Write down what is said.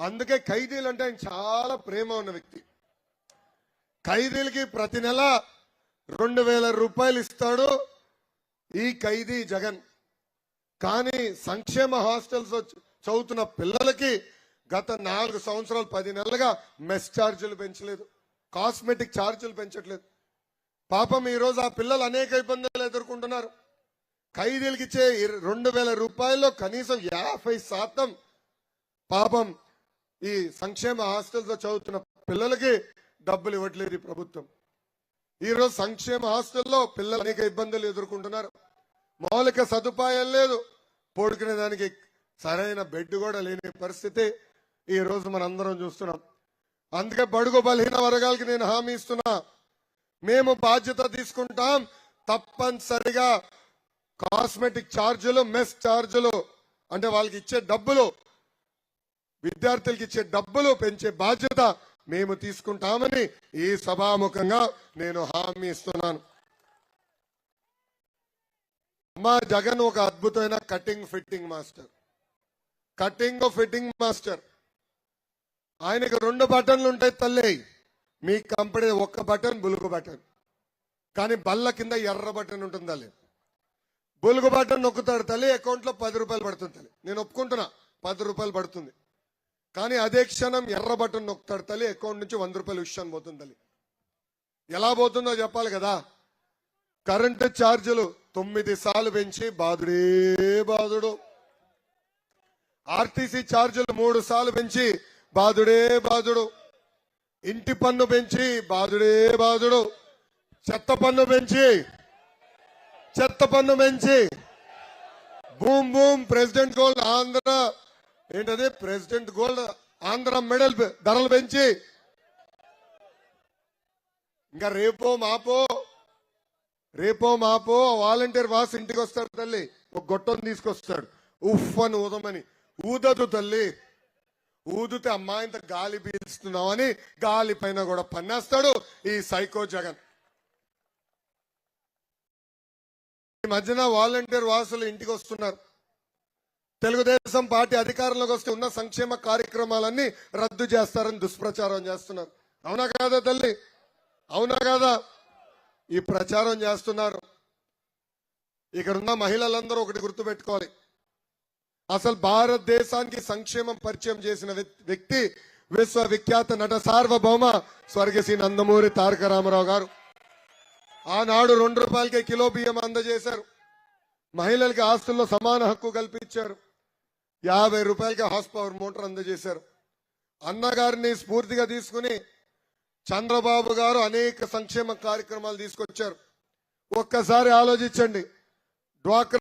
అందుకే ఖైదీలు అంటే ఆయన చాలా ప్రేమ ఉన్న వ్యక్తి. ఖైదీలకి ప్రతి నెల రెండు వేల రూపాయలు ఇస్తాడు ఈ ఖైదీ జగన్. కానీ సంక్షేమ హాస్టల్స్ చదువుతున్న పిల్లలకి గత నాలుగు సంవత్సరాలు పది నెలలుగా మెస్ ఛార్జీలు పెంచలేదు కాస్మెటిక్ ఛార్జీలు పెంచట్లేదు. పాపం ఈరోజు ఆ పిల్లలు అనేక ఇబ్బందులు ఎదుర్కొంటున్నారు. ఖైదీలకి ఇచ్చే రెండు వేల రూపాయల్లో కనీసం యాభై శాతం పాపం ఈ సంక్షేమ హాస్టల్తో చదువుతున్న పిల్లలకి డబ్బులు ఇవ్వట్లేదు ఈ ప్రభుత్వం. ఈరోజు సంక్షేమ హాస్టల్లో పిల్లలు అనేక ఇబ్బందులు ఎదుర్కొంటున్నారు. మౌలిక సదుపాయం లేదు. పడుకునే దానికి సరైన బెడ్ కూడా లేని పరిస్థితి ఈ రోజు మనందరం చూస్తున్నాం. అందుకే బడుగు బలహీన వర్గాలకి నేను హామీ ఇస్తున్నా. మేము బాధ్యత తీసుకుంటాం తప్పనిసరిగా. కాస్మెటిక్ ఛార్జీలు మెస్ ఛార్జీలు అంటే వాళ్ళకి ఇచ్చే డబ్బులు విద్యార్థులకి ఇచ్చే డబ్బులు పెంచే బాధ్యత మేము తీసుకుంటామని ఈ సభాముఖంగా నేను హామీ ఇస్తున్నాను. మా జగన్ ఒక అద్భుతమైన cutting fitting master. Cutting fitting master. ఆయనకి రెండు బటన్లు ఉంటాయి తల్లి. మీ కంపెనీ ఒక్క బటన్ బులుగు బటన్. కానీ బల్ల కింద ఎర్ర బటన్ ఉంటుంది తల్లి. బులుగు బటన్ నొక్కుతాడు తల్లి అకౌంట్లో పది రూపాయలు పడుతుంది తల్లి. నేను ఒప్పుకుంటున్నా పది రూపాయలు పడుతుంది. కానీ అదే క్షణం ఎర్ర బటన్ నొక్కుతాడు తల్లి. అకౌంట్ నుంచి వంద రూపాయలు విషయం పోతుంది తల్లి. ఎలా పోతుందో చెప్పాలి కదా. కరెంటు ఛార్జీలు తొమ్మిది సార్లు పెంచి బాదుడే బాదుడు ఆర్టీసీ ఛార్జీలు మూడు సార్లు పెంచి బాదుడే బాదుడు ఇంటి పన్ను పెంచి బాదుడే బాదుడు చెత్త పన్ను పెంచి చెత్త పన్ను పెంచి. Boom boom president gold Andhra ఏంటది? ప్రెసిడెంట్ గోల్డ్ ఆంధ్ర మెడల్ ధరలు పెంచి. ఇంకా రేపో మాపో రేపో మాపో వాలంటీర్ వాస్ ఇంటికి వస్తాడు తల్లి. ఒక గొట్టం తీసుకొస్తాడు. ఉఫ్ అని ఊదమని. ఊదదు తల్లి. ఊదితే అమ్మాయింత గాలి పీల్చుతున్నామని గాలి పైన కూడా పన్నేస్తాడు ఈ సైకో జగన్. ఈ మధ్యన వాలంటీర్ వాసులు ఇంటికి వస్తున్నారు. తెలుగుదేశం పార్టీ అధికారంలోకి వస్తే ఉన్న సంక్షేమ కార్యక్రమాలన్నీ రద్దు చేస్తారని దుష్ప్రచారం చేస్తున్నారు. అవునా కాదా తల్లి? అవునా కాదా? ఈ ప్రచారం చేస్తున్నారు. ఇక్కడ ఉన్న మహిళలందరూ ఒకటి గుర్తుపెట్టుకోవాలి. అసలు భారతదేశానికి సంక్షేమం పరిచయం చేసిన వ్యక్తి విశ్వవిఖ్యాత నట సార్వభౌమ స్వర్గశ్రీ నందమూరి తారక రామారావు గారు. ఆనాడు రెండు రూపాయలకే కిలో బియ్యం అందజేశారు. మహిళలకి ఆస్తుల్లో సమాన హక్కు కల్పించారు. యాభై రూపాయలకి హార్స్ పవర్ మోటార్ అందజేశారు. అన్నగారిని స్ఫూర్తిగా తీసుకుని చంద్రబాబు గారు అనేక సంక్షేమ కార్యక్రమాలు తీసుకొచ్చారు. ఒక్కసారి ఆలోచించండి. డ్వాక్రా